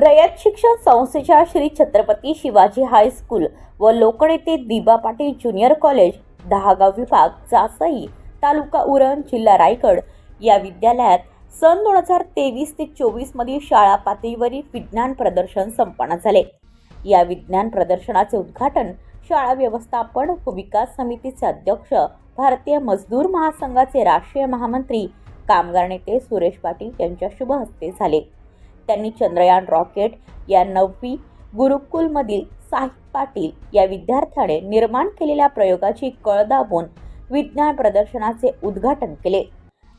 रयत शिक्षण संस्थेच्या श्री छत्रपती शिवाजी हायस्कूल व लोकनेते दिबा पाटील ज्युनियर कॉलेज दहागाव विभाग जासई तालुका उरण जिल्हा रायगड या विद्यालयात सन दोन हजार तेवीस ते चोवीस मधील शाळा पातळीवरील विज्ञान प्रदर्शन संपन्न झाले. या विज्ञान प्रदर्शनाचे उद्घाटन शाळा व्यवस्थापन व विकास समितीचे अध्यक्ष भारतीय मजदूर महासंघाचे राष्ट्रीय महामंत्री कामगार नेते सुरेश पाटील यांच्या शुभ हस्ते झाले. त्यांनी चंद्रयान रॉकेट या नववी गुरुकुलमधील साहिब पाटील या विद्यार्थ्याने निर्माण केलेल्या प्रयोगाची कळ दाबून विज्ञान प्रदर्शनाचे उद्घाटन केले.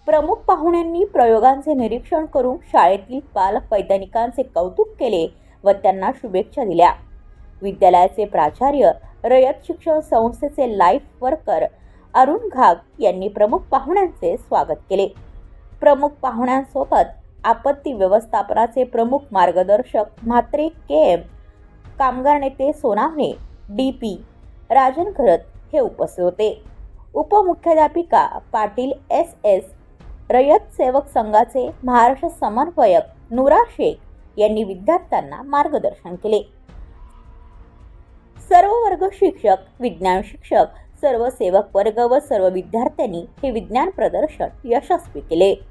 प्रमुख पाहुण्यांनी प्रयोगांचे निरीक्षण करून शाळेतील बालक वैज्ञानिकांचे कौतुक केले व त्यांना शुभेच्छा दिल्या. विद्यालयाचे प्राचार्य रयत शिक्षण संस्थेचे लाईफ वर्कर अरुण घाग यांनी प्रमुख पाहुण्यांचे स्वागत केले. प्रमुख पाहुण्यांसोबत आपत्ती व्यवस्थापनाचे प्रमुख मार्गदर्शक म्हात्रे के एम. कामगार नेते सोनावणे डी पी. राजन खरत हे उपस्थित होते. उपमुख्याध्यापिका पाटील एस एस रयत सेवक संघाचे महाराष्ट्र समन्वयक नुरा शेख यांनी विद्यार्थ्यांना मार्गदर्शन केले. सर्व वर्ग शिक्षक विज्ञान शिक्षक सर्व सेवक वर्ग व सर्व विद्यार्थ्यांनी हे विज्ञान प्रदर्शन यशस्वी केले.